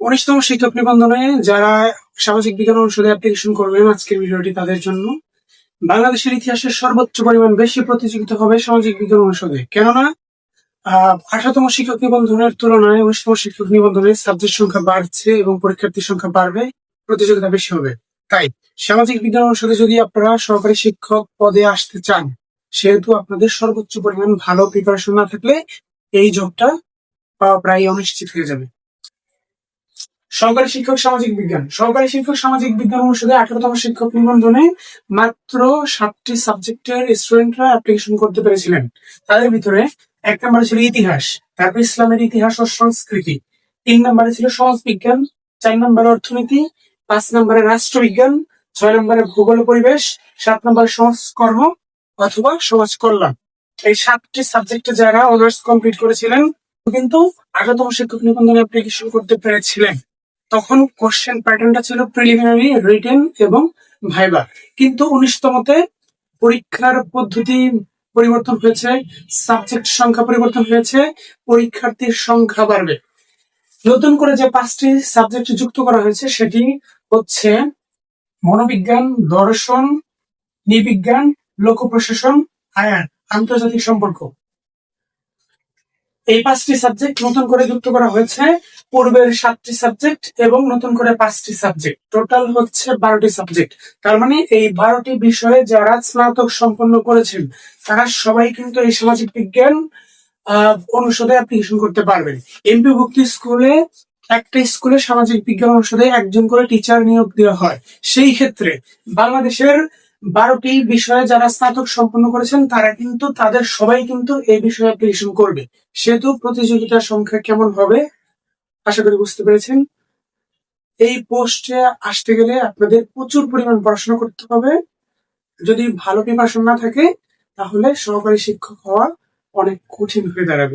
উনিশতম শিক্ষক নিবন্ধনে যারা সামাজিক বিজ্ঞান অনুষদে অ্যাপ্লিকেশন করবেন আজকের ভিডিওটি তাদের জন্য, বাংলাদেশের ইতিহাসের সর্বোচ্চ পরিমাণ বেশি প্রতিযোগিতা হবে সামাজিক বিজ্ঞান অনুষদে। কেননা আঠারোতম শিক্ষক নিবন্ধনের তুলনায় উনিশতম শিক্ষক নিবন্ধনে সাবজেক্ট সংখ্যা বাড়ছে এবং পরীক্ষার্থীর সংখ্যা বাড়বে, প্রতিযোগিতা বেশি হবে। তাই, সামাজিক বিজ্ঞান অনুষদে যদি আপনারা সহকারী শিক্ষক পদে আসতে চান, সেহেতু আপনাদের সর্বোচ্চ পরিমাণ ভালো প্রিপারেশন না থাকলে এই জবটা প্রায় অনিশ্চিত হয়ে যাবে। সহকারী শিক্ষক সামাজিক বিজ্ঞান। সহকারী শিক্ষক সামাজিক বিজ্ঞান অনুষদে আঠারোতম শিক্ষক নিবন্ধনে মাত্র সাতটি সাবজেক্টের স্টুডেন্টরা অ্যাপ্লিকেশন করতে পেরেছিলেন। তাদের ভিতরে এক নম্বরে ছিল ইতিহাস, তারপর ইসলামের ইতিহাস ও সংস্কৃতি। তিন নম্বরে ছিল সমাজ বিজ্ঞান, চার নম্বরে অর্থনীতি, পাঁচ নম্বরে রাষ্ট্রবিজ্ঞান, ছয় নম্বরে ভূগোল পরিবেশ, সাত নম্বরে সমাজকর্ম অথবা সমাজ কল্যাণ। এই সাতটি সাবজেক্টে যারা অনার্স কমপ্লিট করেছিলেন, কিন্তু আঠারোতম শিক্ষক নিবন্ধনে অ্যাপ্লিকেশন করতে পেরেছিলেন। তখন কোশ্চেন প্যাটার্নটা ছিল প্রিলিমিনারি রিটেন এবং ভাইবা কিন্তু উনিশতমতে পরীক্ষার পদ্ধতি পরিবর্তন হয়েছে সাবজেক্ট সংখ্যা পরিবর্তন হয়েছে, পরীক্ষার্থীর সংখ্যা বাড়বে। নতুন করে যে পাঁচটি সাবজেক্ট যুক্ত করা হয়েছে, সেটি হচ্ছে মনোবিজ্ঞান, দর্শন, নৃবিজ্ঞান লোক প্রশাসন আয়ান, আন্তর্জাতিক সম্পর্ক। এই পাঁচটি সাবজেক্ট নতুন করে যুক্ত করা হয়েছে। পূর্বের সাতটি সাবজেক্ট এবং নতুন করে পাঁচটি সাবজেক্ট টোটাল হচ্ছে বারোটি সাবজেক্ট তার মানে এই বারোটি বিষয়ে যারা স্নাতক সম্পন্ন করেছেন, তারা সবাই কিন্তু এই সামাজিক বিজ্ঞান অনুষদে অ্যাপ্লিকেশন করতে পারবেন। এমপি ভুক্তি স্কুলে, একটা স্কুলে সামাজিক বিজ্ঞান অনুষদে একজন করে টিচার নিয়োগ দেওয়া হয়। সেই ক্ষেত্রে বাংলাদেশের বারোটি বিষয়ে যারা স্নাতক সম্পন্ন করেছেন, তারা কিন্তু, তাদের সবাই কিন্তু এই বিষয়ে অ্যাপ্লিকেশন করবে। সেহেতু প্রতিযোগিতার সংখ্যা কেমন হবে, আশা করি বুঝতে পেরেছেন। এই পোস্টে আসতে গেলে আপনাদের প্রচুর পরিমাণ পড়াশোনা করতে হবে। যদি ভালো প্রিপারেশন না থাকে, তাহলে সহকারী শিক্ষক হওয়া অনেক কঠিন হয়ে দাঁড়াবে।